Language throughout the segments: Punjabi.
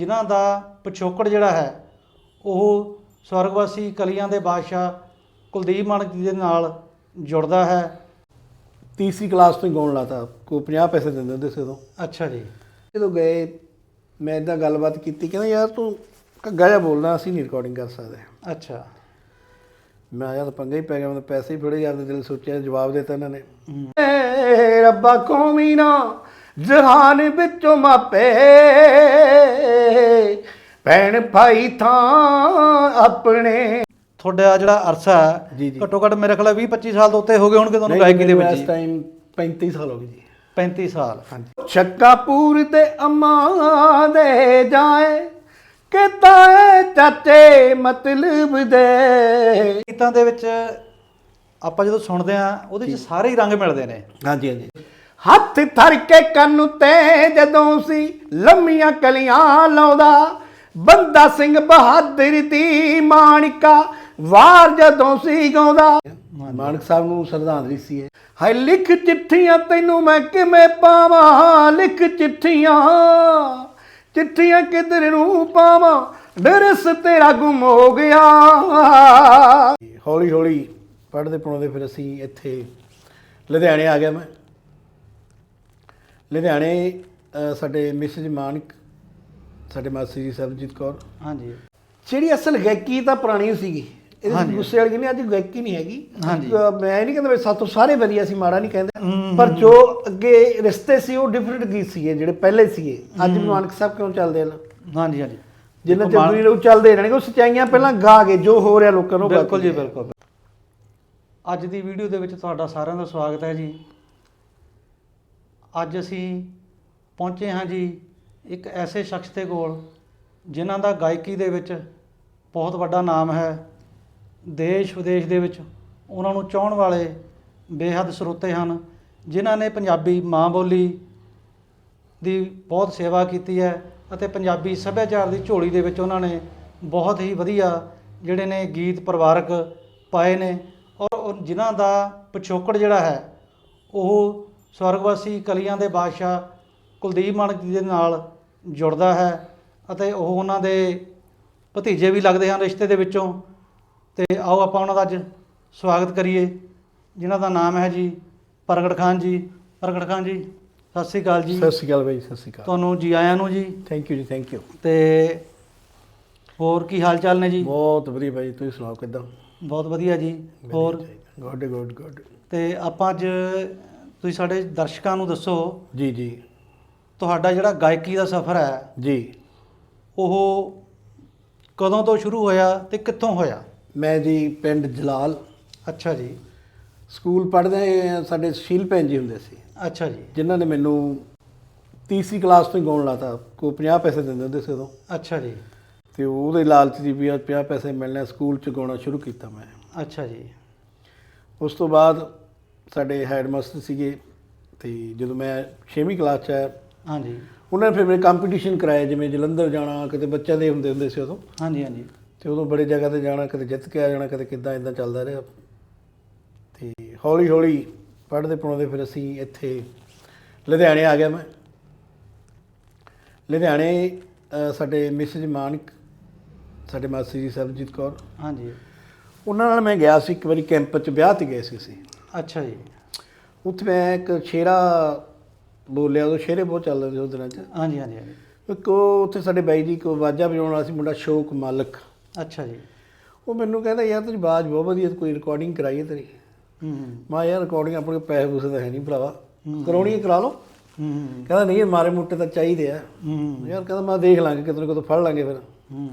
ਜਿਨ੍ਹਾਂ ਦਾ ਪਿਛੋਕੜ ਜਿਹੜਾ ਹੈ ਉਹ ਸਵਰਗਵਾਸੀ ਕਲੀਆਂ ਦੇ ਬਾਦਸ਼ਾਹ ਕੁਲਦੀਪ ਮਾਨਕ ਜੀ ਦੇ ਨਾਲ ਜੁੜਦਾ ਹੈ। ਤੀਸਰੀ ਕਲਾਸ ਤੋਂ ਹੀ ਗਾਉਣ ਲਾਤਾ ਕੋਈ 50 ਪੈਸੇ ਦਿੰਦੇ ਹੁੰਦੇ ਸੀ ਉਦੋਂ। ਅੱਛਾ ਜੀ। ਜਦੋਂ ਗਏ ਮੈਂ ਇਦਾਂ ਗੱਲਬਾਤ ਕੀਤੀ ਕਹਿੰਦਾ ਯਾਰ ਤੂੰ ਘੱਗਾ ਜਿਹਾ ਬੋਲਣਾ ਅਸੀਂ ਨਹੀਂ ਰਿਕਾਰਡਿੰਗ ਕਰ ਸਕਦੇ। ਅੱਛਾ। ਮੈਂ ਯਾਰ ਪੰਗਾ ਹੀ ਪੈ ਗਿਆ ਮੈਂ ਪੈਸੇ ਹੀ ਫੜੇ ਯਾਰ ਦੇ ਦਿਲ ਸੋਚਿਆ ਜਵਾਬ ਦਿੱਤਾ ਇਹਨਾਂ ਨੇ। ਰੱਬਾ ਕੌਮੀ ਨਾ ਜਹਾਨ ਵਿੱਚੋਂ ਮਾਪੇ ਭੈਣ ਭਾਈ ਥਾਂ ਆਪਣੇ। ਤੁਹਾਡਾ ਜਿਹੜਾ ਅਰਸਾ ਹੈ ਜੀ, ਜੀ। ਘੱਟੋ ਘੱਟ ਮੇਰੇ ਖਿਆਲ 20 25 ਸਾਲ ਤੋਂ ਉੱਤੇ ਹੋ ਗਏ ਹੋਣਗੇ ਤੁਹਾਨੂੰ ਗਾਇਕੀ ਦੇ ਵਿੱਚ ਇਸ। ਟਾਈਮ 35 ਸਾਲ ਹੋ ਗਏ ਜੀ। 35 ਸਾਲ। ਹਾਂਜੀ। ਛੱਕਾਪੂਰ ਤੇ ਅੰਮਾ ਦੇ ਜਾਏ ਕਿਤਾ ਚਾਚੇ ਮਤਲਬ ਦੇ। ਗੀਤਾਂ ਦੇ ਵਿੱਚ ਆਪਾਂ ਜਦੋਂ ਸੁਣਦੇ ਆ ਉਹਦੇ ਵਿੱਚ ਸਾਰੇ ਹੀ ਰੰਗ ਮਿਲਦੇ ਨੇ। ਹਾਂਜੀ ਹਾਂਜੀ। ਹੱਥ ਥਰ ਕੇ ਕੰਨ ਤੇ ਜਦੋਂ ਸੀ ਲੰਮੀਆਂ ਕਲੀਆਂ ਲਾਉਂਦਾ ਬੰਦਾ ਸਿੰਘ ਬਹਾਦਰ ਦੀ ਮਾਣਿਕਾ ਵਾਰ ਜਦੋਂ ਸੀ ਗਾਉਂਦਾ। ਮਾਨਕ ਸਾਹਿਬ ਨੂੰ ਸ਼ਰਧਾਂਜਲੀ ਸੀ ਹਾਏ ਲਿਖ ਚਿੱਠੀਆਂ ਤੈਨੂੰ ਮੈਂ ਕਿਵੇਂ ਪਾਵਾਂ? ਲਿਖ ਚਿੱਠੀਆਂ ਚਿੱਠੀਆਂ ਕਿਧਰ ਨੂੰ ਪਾਵਾਂ? ਡਰਸ ਤੇਰਾ ਗੁੰਮ ਹੋ ਗਿਆ। ਹੌਲੀ ਹੌਲੀ ਪੜ੍ਹਦੇ ਪੜਾਉਂਦੇ ਫਿਰ ਅਸੀਂ ਇੱਥੇ ਲੁਧਿਆਣੇ ਆ ਗਿਆ ਮੈਂ। ਲੁਧਿਆਣੇ ਅ, ਸਾਡੇ ਮਿਸਿਸ ਮਾਨਕ ਸਾਡੇ ਮਾਸੀ ਜੀ ਸਰਬਜੀਤ ਕੌਰ। ਹਾਂਜੀ। ਜਿਹੜੀ ਅਸਲ ਗਾਇਕੀ ਤਾਂ ਪੁਰਾਣੀ ਸੀਗੀ ਇਹਦੇ। ਗੁੱਸੇ ਵਾਲੀ ਨਹੀਂ ਅੱਜ ਗਾਇਕੀ ਨਹੀਂ ਹੈਗੀ। ਹਾਂਜੀ। ਅ, ਮੈਂ ਨਹੀਂ ਕਹਿੰਦਾ ਵੀ ਸਾਤੋਂ ਸਾਰੇ ਵਧੀਆ ਸੀ ਮਾੜਾ ਨਹੀਂ ਕਹਿੰਦੇ। ਪਰ ਜੋ ਅੱਗੇ ਰਿਸ਼ਤੇ ਸੀ ਉਹ ਡਿਫਰੈਂਟ ਗੀਤ ਸੀਗੇ ਜਿਹੜੇ ਪਹਿਲੇ ਸੀਗੇ। ਅੱਜ ਵੀ ਮਾਨਕ ਸਾਹਿਬ ਕਿਉਂ ਚੱਲਦੇ ਨੇ ਹਾਂਜੀ ਹਾਂਜੀ। ਜਿੰਨਾ ਚਿਰ ਉਹ ਚੱਲਦੇ ਰਹਿਣਗੇ ਉਹ ਸਚਾਈਆਂ ਪਹਿਲਾਂ ਗਾ ਕੇ ਜੋ ਹੋ ਰਿਹਾ ਲੋਕਾਂ ਨੂੰ ਉਹ ਬਿਲਕੁਲ ਜੀ ਬਿਲਕੁਲ। ਅੱਜ ਦੀ ਵੀਡੀਓ ਦੇ ਵਿੱਚ ਤੁਹਾਡਾ ਸਾਰਿਆਂ ਦਾ ਸਵਾਗਤ ਹੈ ਜੀ। ਅੱਜ ਅਸੀਂ ਪਹੁੰਚੇ ਹਾਂ ਜੀ ਇੱਕ ਐਸੇ ਸ਼ਖਸ ਦੇ ਕੋਲ, ਜਿਨ੍ਹਾਂ ਦਾ ਗਾਇਕੀ ਦੇ ਵਿੱਚ ਬਹੁਤ ਵੱਡਾ ਨਾਮ ਹੈ। ਦੇਸ਼ ਵਿਦੇਸ਼ ਦੇ ਵਿੱਚ ਉਹਨਾਂ ਨੂੰ ਚਾਹਣ ਵਾਲੇ ਬੇਹੱਦ ਸਰੋਤੇ ਹਨ, ਜਿਨ੍ਹਾਂ ਨੇ ਪੰਜਾਬੀ ਮਾਂ ਬੋਲੀ ਦੀ ਬਹੁਤ ਸੇਵਾ ਕੀਤੀ ਹੈ ਅਤੇ ਪੰਜਾਬੀ ਸੱਭਿਆਚਾਰ ਦੀ ਝੋਲੀ ਦੇ ਵਿੱਚ ਉਹਨਾਂ ਨੇ ਬਹੁਤ ਹੀ ਵਧੀਆ ਜਿਹੜੇ ਨੇ ਗੀਤ ਪਰਿਵਾਰਕ ਪਾਏ ਨੇ ਔਰ ਜਿਨ੍ਹਾਂ ਦਾ ਪਿਛੋਕੜ ਜਿਹੜਾ ਹੈ, ਉਹ ਸਵਰਗਵਾਸੀ ਕਲੀਆਂ ਦੇ ਬਾਦਸ਼ਾਹ ਕੁਲਦੀਪ ਮਾਨਕ ਜੀ ਦੇ ਨਾਲ ਜੁੜਦਾ ਹੈ ਅਤੇ ਉਹ ਉਹਨਾਂ ਦੇ ਭਤੀਜੇ ਵੀ ਲੱਗਦੇ ਹਨ ਰਿਸ਼ਤੇ ਦੇ ਵਿੱਚੋਂ। ਤੇ ਆਓ ਆਪਾਂ ਉਹਨਾਂ ਦਾ ਅੱਜ ਸਵਾਗਤ ਕਰੀਏ ਜਿਨ੍ਹਾਂ ਦਾ ਨਾਮ ਹੈ ਜੀ ਪ੍ਰਗਟ ਖਾਨ ਜੀ। ਪ੍ਰਗਟ ਖਾਨ ਜੀ ਸਤਿ ਸ੍ਰੀ ਅਕਾਲ ਜੀ। ਸਤਿ ਸ਼੍ਰੀ ਅਕਾਲ ਬਾਈ ਸਤਿ ਸ਼੍ਰੀ ਅਕਾਲ। ਤੁਹਾਨੂੰ ਜੀ ਆਇਆਂ ਨੂੰ ਜੀ। ਥੈਂਕ ਯੂ ਜੀ ਥੈਂਕ ਯੂ ਤੇ ਹੋਰ ਕੀ ਹਾਲ ਚਾਲ ਨੇ ਜੀ? ਬਹੁਤ ਵਧੀਆ ਬਾਈ ਤੁਸੀਂ ਸੁਣਾਓ ਕਿਦਾਂ? ਬਹੁਤ ਵਧੀਆ ਜੀ ਹੋਰ? ਗੁੱਡ ਗੁੱਡ ਗੁੱਡ ਤੇ ਆਪਾਂ ਅੱਜ ਤੁਸੀਂ ਸਾਡੇ ਦਰਸ਼ਕਾਂ ਨੂੰ ਦੱਸੋ ਜੀ ਜੀ। ਤੁਹਾਡਾ ਜਿਹੜਾ ਗਾਇਕੀ ਦਾ ਸਫ਼ਰ ਹੈ ਜੀ। ਉਹ ਕਦੋਂ ਤੋਂ ਸ਼ੁਰੂ ਹੋਇਆ ਤੇ ਕਿੱਥੋਂ ਹੋਇਆ? ਮੈਂ ਜੀ ਪਿੰਡ ਜਲਾਲ। ਅੱਛਾ ਜੀ। ਸਕੂਲ ਪੜ੍ਹਦੇ ਸਾਡੇ ਸ਼ੀਲ ਭੈਣ ਜੀ ਹੁੰਦੇ ਸੀ। ਅੱਛਾ ਜੀ। ਜਿਨ੍ਹਾਂ ਨੇ ਮੈਨੂੰ ਤੀਸਰੀ ਕਲਾਸ ਤੋਂ ਹੀ ਗਾਉਣ ਲਾਤਾ। ਕੋਈ 50 ਪੈਸੇ ਦਿੰਦੇ ਹੁੰਦੇ ਸੀ ਉਦੋਂ। ਅੱਛਾ ਜੀ। ਤੇ ਉਹਦੇ ਲਾਲਚ ਦੀ ਵੀ ਆ 50 ਪੈਸੇ ਮਿਲਣੇ ਸਕੂਲ ਚ ਗਾਉਣਾ ਸ਼ੁਰੂ ਕੀਤਾ ਮੈਂ। ਅੱਛਾ ਜੀ। ਉਸ ਤੋਂ ਬਾਅਦ ਸਾਡੇ ਹੈਡਮਾਸਟਰ ਸੀਗੇ ਤੇ ਜਦੋਂ ਮੈਂ 6ਵੀਂ ਕਲਾਸ ਚ ਆਇਆ ਹਾਂਜੀ। ਉਹਨਾਂ ਨੇ ਫਿਰ ਮੇਰੇ ਕੰਪੀਟੀਸ਼ਨ ਕਰਾਏ ਜਿਵੇਂ ਜਲੰਧਰ ਜਾਣਾ ਕਿਤੇ ਬੱਚਿਆਂ ਦੇ ਹੁੰਦੇ ਹੁੰਦੇ ਸੀ ਉਦੋਂ। ਹਾਂਜੀ ਹਾਂਜੀ। ਤੇ ਉਦੋਂ ਬੜੇ ਜਗ੍ਹਾ ਤੇ ਜਾਣਾ ਕਦੇ ਜਿੱਤ ਕੇ ਆ ਜਾਣਾ ਕਦੇ ਕਿੱਦਾਂ ਇਦਾਂ ਚੱਲਦਾ ਰਿਹਾ। ਤੇ ਹੌਲੀ ਹੌਲੀ ਪੜ੍ਹਦੇ ਪੜਾਉਂਦੇ ਫਿਰ ਅਸੀਂ ਇੱਥੇ ਲੁਧਿਆਣੇ ਆ ਗਿਆ ਮੈਂ। ਲੁਧਿਆਣੇ ਸਾਡੇ ਮਿਸਿਸ ਮਾਨਕ ਸਾਡੇ ਮਾਸੀ ਜੀ ਸਰਬਜੀਤ ਕੌਰ। ਹਾਂਜੀ। ਉਹਨਾਂ ਨਾਲ ਮੈਂ ਗਿਆ ਸੀ ਇੱਕ ਵਾਰੀ ਕੈਂਪ 'ਚ ਵਿਆਹ ਤੇ ਗਏ ਸੀ ਅਸੀਂ। ਅੱਛਾ ਜੀ। ਉੱਥੇ ਮੈਂ ਇੱਕ ਸ਼ੇਰਾ ਬੋਲਿਆ ਉਦੋਂ ਸ਼ੇਰੇ ਬਹੁਤ ਚੱਲਦੇ ਸੀ ਉਸ ਦਿਨਾਂ 'ਚ। ਹਾਂਜੀ ਹਾਂਜੀ ਹਾਂਜੀ। ਇੱਕ ਉਹ ਉੱਥੇ ਸਾਡੇ ਬਾਈ ਜੀ ਕੋ ਵਾਜਾ ਵਜਾਉਣ ਵਾਲਾ ਸੀ ਮੁੰਡਾ ਸ਼ੋਕ ਮਾਲਕ। ਅੱਛਾ ਜੀ। ਉਹ ਮੈਨੂੰ ਕਹਿੰਦਾ ਯਾਰ ਤੇਰੀ ਆਵਾਜ਼ ਬਹੁਤ ਵਧੀਆ ਕੋਈ ਰਿਕਾਰਡਿੰਗ ਕਰਾਈਏ ਤੇਰੀ? ਹੂੰ ਮੈਂ ਯਾਰ ਰਿਕਾਰਡਿੰਗ ਆਪਣੇ ਕੋਲ ਪੈਸੇ ਪੂਸੇ ਤਾਂ ਹੈ ਨਹੀਂ ਭਰਾਵਾ। ਕਰਾਉਣੀ ਹੈ ਕਰਾ ਲਓ। ਹੂੰ ਕਹਿੰਦਾ ਨਹੀਂ ਮਾਰੇ ਮੁੱਟੇ ਤਾਂ ਚਾਹੀਦੇ ਆ। ਹੂੰ। ਯਾਰ ਕਹਿੰਦਾ ਮੈਂ ਦੇਖ ਲਾਂਗੇ ਕਿਤੇ ਨਾ ਕਿਤੇ ਫੜ ਲਾਂਗੇ ਫਿਰ। ਹੂੰ।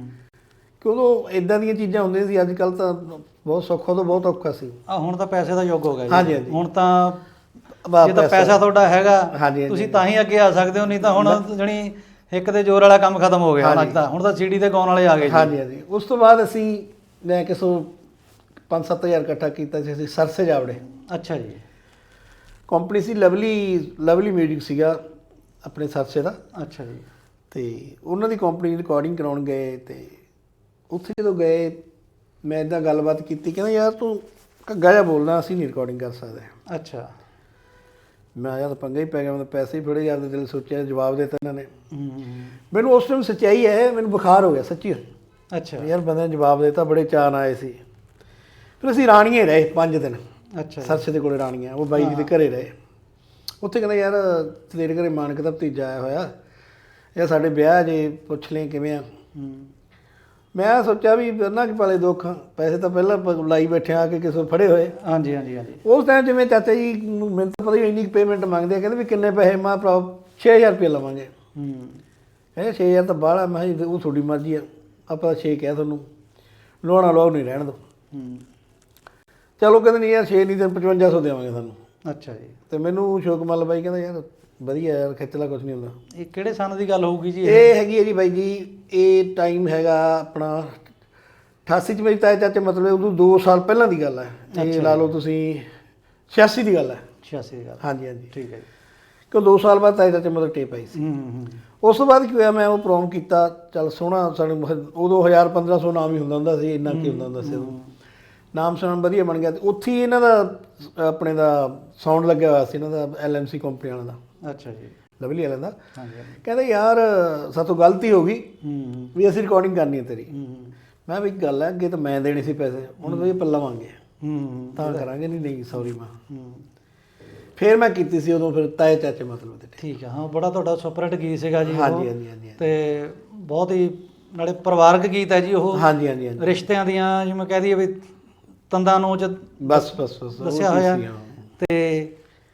ਕਿ ਉਦੋਂ ਇਦਾਂ ਦੀਆਂ ਚੀਜ਼ਾਂ ਹੁੰਦੀਆਂ ਸੀ ਅੱਜ ਕੱਲ ਤਾਂ ਬਹੁਤ ਸੌਖਾ ਤੋਂ ਬਹੁਤ ਔਖਾ ਸੀ। ਆ ਹੁਣ ਤਾਂ ਪੈਸੇ ਦਾ ਯੁੱਗ ਹੋ ਗਿਆ ਜੀ। ਹਾਂਜੀ, ਹਾਂਜੀ। ਹੁਣ ਤਾਂ ਜੇ ਤਾਂ ਪੈਸਾ। ਤੁਹਾਡਾ ਹੈਗਾ ਹਾਂਜੀ, ਹਾਂਜੀ। ਤੁਸੀਂ ਤਾਂ ਹੀ ਅੱਗੇ ਆ ਸਕਦੇ ਹੋ ਨਹੀਂ ਤਾਂ ਹੁਣ ਜਣੀ ਇੱਕ ਦੇ ਜ਼ੋਰ ਵਾਲਾ ਕੰਮ ਖਤਮ ਹੋ ਗਿਆ ਹੁਣ ਅੱਜ। ਤਾਂ। ਹੁਣ ਤਾਂ ਸੀਡੀ ਤੇ ਗਾਉਣ ਵਾਲੇ ਆ ਗਏ ਜੀ। ਹਾਂਜੀ ਹਾਂਜੀ। ਉਸ ਤੋਂ ਬਾਅਦ ਅਸੀਂ ਮੈਂ ਕਿਸੋਂ 5-7000 ਇਕੱਠਾ ਕੀਤਾ ਸੀ ਅਸੀਂ ਸਰਸੇ ਜਾਵੜੇ। ਅੱਛਾ ਜੀ। ਕੰਪਨੀ ਸੀ ਲਵਲੀ ਲਵਲੀ ਮਿਊਜ਼ਿਕ ਸੀਗਾ ਆਪਣੇ ਸਰਸੇ ਦਾ। ਅੱਛਾ ਜੀ। ਤੇ ਉਹਨਾਂ ਦੀ ਕੰਪਨੀ ਰਿਕਾਰਡਿੰਗ ਕਰਾਉਣ ਗਏ ਤੇ ਉੱਥੇ ਜਦੋਂ ਗਏ ਮੈਂ ਇਦਾਂ ਗੱਲਬਾਤ ਕੀਤੀ ਕਹਿੰਦਾ ਯਾਰ ਤੂੰ ਘੱਗਾ ਜਿਹਾ ਬੋਲਣਾ ਅਸੀਂ ਨਹੀਂ ਰਿਕਾਰਡਿੰਗ ਕਰ ਸਕਦੇ। ਅੱਛਾ। ਮੈਂ ਆਇਆ ਤਾਂ ਪੰਗਾ ਹੀ ਪੈ ਗਿਆ ਮੈਂ ਪੈਸੇ ਹੀ ਫੜੇ ਜਾਂਦੇ ਦਿਲ ਸੋਚਿਆ ਜਵਾਬ ਦਿੱਤਾ ਇਹਨਾਂ ਨੇ। ਮੈਨੂੰ ਉਸ ਟਾਈਮ ਸੱਚਾਈ ਹੈ ਮੈਨੂੰ ਬੁਖਾਰ ਹੋ ਗਿਆ ਸੱਚੀ ਅੱਛਾ। ਯਾਰ ਬੰਦੇ ਨੇ ਜਵਾਬ ਦਿੱਤਾ ਬੜੇ ਚਾਅ ਨਾਲ ਆਏ ਸੀ। ਫਿਰ ਅਸੀਂ ਰਾਣੀਏ ਰਹੇ 5 ਦਿਨ। ਅੱਛਾ। ਸਰਸੇ ਦੇ ਕੋਲੇ ਰਾਣੀਆਂ ਉਹ ਬਾਈ ਜੀ ਦੇ ਘਰੇ ਰਹੇ। ਉੱਥੇ ਕਹਿੰਦਾ ਯਾਰ ਤੇਰੇ ਘਰੇ ਮਾਨਕ ਦਾ ਭਤੀਜਾ ਆਇਆ ਹੋਇਆ। ਇਹ ਸਾਡੇ ਵਿਆਹ ਜੇ ਪੁੱਛ ਲਈ ਕਿਵੇਂ ਆ? ਮੈਂ ਸੋਚਿਆ ਵੀ ਨਾ ਕਿ ਪਾਲੇ ਦੁੱਖ ਪੈਸੇ ਤਾਂ ਪਹਿਲਾਂ ਪ- ਲਾਈ ਬੈਠੇ ਆ ਕਿ ਕਿਸੇ ਫੜੇ ਹੋਏ। ਹਾਂਜੀ ਹਾਂਜੀ ਹਾਂਜੀ। ਉਸ ਟਾਈਮ ਜਿਵੇਂ ਚਾਚਾ ਜੀ ਨੂੰ ਮੈਨੂੰ ਤਾਂ ਪਤਾ ਹੀ ਇੰਨੀ ਪੇਮੈਂਟ ਮੰਗਦੇ ਆ ਕਹਿੰਦੇ ਵੀ ਕਿੰਨੇ ਪੈਸੇ ਮੈਂ ਭਰਾ 6000 ਰੁਪਏ ਲਵਾਂਗੇ। ਹੂੰ। ਇਹ 6000 ਤਾਂ ਬਾਹਲਾ ਮੈਂ ਕਿਹਾ ਜੀ ਉਹ ਤੁਹਾਡੀ ਮਰਜ਼ੀ ਆ ਆਪਾਂ ਤਾਂ 6 ਕਿਹਾ ਤੁਹਾਨੂੰ। ਲੋਣਾ ਲਓ ਨਹੀਂ ਰਹਿਣ ਦੋ। ਹੂੰ। ਚਲੋ ਕਹਿੰਦੇ ਨਹੀਂ ਯਾਰ 6 ਨਹੀਂ ਤੇ 5500 ਦੇਵਾਂਗੇ ਤੁਹਾਨੂੰ। ਅੱਛਾ ਜੀ। ਤੇ ਮੈਨੂੰ ਸ਼ੋਕਮਲ ਬਾਈ ਕਹਿੰਦਾ ਯਾਰ ਵਧੀਆ ਯਾਰ ਖਿੱਚਲਾ ਕੁਝ ਨਹੀਂ ਹੁੰਦਾ। ਇਹ ਕਿਹੜੇ ਸਨ ਦੀ ਗੱਲ ਹੋਊਗੀ ਜੀ ਇਹ? ਇਹ ਹੈਗੀ ਹੈ ਜੀ ਬਾਈ ਜੀ ਇਹ ਟਾਈਮ ਹੈਗਾ ਆਪਣਾ 88 ਚ ਮੇਰੀ ਤਾਏ ਚਾਚੇ ਮਤਲਬ ਉਦੋਂ 2 ਸਾਲ ਪਹਿਲਾਂ ਦੀ ਗੱਲ ਹੈ। ਇਹ ਲਾ ਲਓ ਤੁਸੀਂ 86 ਦੀ ਗੱਲ ਹੈ। 86 ਦੀ ਗੱਲ। ਹਾਂਜੀ ਹਾਂਜੀ। ਠੀਕ ਹੈ ਜੀ। ਕਿਉਂ 2 ਸਾਲ ਬਾਅਦ ਤਾਏ ਚਾਚੇ ਮਤਲਬ ਟੇਪ ਆਈ ਸੀ। ਹੂੰ ਹੂੰ ਉਸ ਤੋਂ ਬਾਅਦ ਕੀ ਹੋਇਆ ਮੈਂ ਉਹ ਪ੍ਰੋਮ ਕੀਤਾ। ਚੱਲ ਸੋਹਣਾ ਸਾਨੂੰ ਹ- ਉਦੋਂ 1000 1500 ਨਾਮ ਹੀ ਹੁੰਦਾ ਹੁੰਦਾ ਸੀ ਇੰਨਾ ਕੀ ਹੁੰਦਾ ਹੁੰਦਾ ਸੀ ਉਦੋਂ। ਨਾਮ ਸੁਣਨ ਵਧੀਆ ਬਣ ਗਿਆ ਤੇ ਉੱਥੇ ਹੀ ਇਹਨਾਂ ਦਾ ਆਪਣੇ ਦਾ ਸਾਊਂਡ ਲੱਗਿਆ ਹੋਇਆ ਸੀ ਇਹਨਾਂ ਦਾ ਐਲਐਮਸੀ ਕੰਪਨੀ ਵਾਲਿਆਂ ਦਾ। ਅੱਛਾ ਜੀ। ਲਵਲੀ ਵਾਲਿਆਂ ਦਾ। ਕਹਿੰਦਾ ਯਾਰ ਸਾਤੋਂ ਗਲਤੀ ਹੋ ਗਈ। ਹੂੰ ਵੀ ਅਸੀਂ ਰਿਕਾਰਡਿੰਗ ਕਰਨੀ ਹੈ ਤੇਰੀ। ਹੂੰ ਮੈਂ ਵੀ ਇੱਕ ਗੱਲ ਹੈ ਅੱਗੇ ਤਾਂ ਮੈਂ ਦੇਣੇ ਸੀ ਪੈਸੇ। ਹੁਣ ਵੀ ਆਪਾਂ ਲਵਾਂਗੇ। ਹੂੰ ਹੂੰ, ਤਾਂ ਕਰਾਂਗੇ ਨਹੀਂ ਨਹੀਂ ਸੌਰੀ ਮਾਂ। ਹੂੰ। ਫੇਰ ਮੈਂ ਕੀਤੀ ਸੀ ਉਦੋਂ ਫਿਰ ਤਾਏ ਚਾਚੇ ਮਤਲਬ ਤੇ ਠੀਕ ਹੈ ਹਾਂ ਬੜਾ ਤੁਹਾਡਾ ਸੁਪਰਹਿਟ ਗੀਤ ਸੀਗਾ ਜੀ ਉਹ। ਹਾਂਜੀ ਹਾਂਜੀ ਹਾਂਜੀ ਤੇ ਬਹੁਤ ਹੀ ਨਾਲੇ ਪਰਿਵਾਰਕ ਗੀਤ ਹੈ ਜੀ ਉਹ। ਹਾਂਜੀ ਹਾਂਜੀ ਹਾਂਜੀ। ਰਿਸ਼ਤਿਆਂ ਦੀਆਂ ਜਿਵੇਂ ਕਹਿ ਦਈਏ ਵੀ ਤੰਦਾਂ ਨੂੰ ਚ ਬਸ ਬਸ ਬਸ ਦੱਸਿਆ ਹੋਇਆ। ਤੇ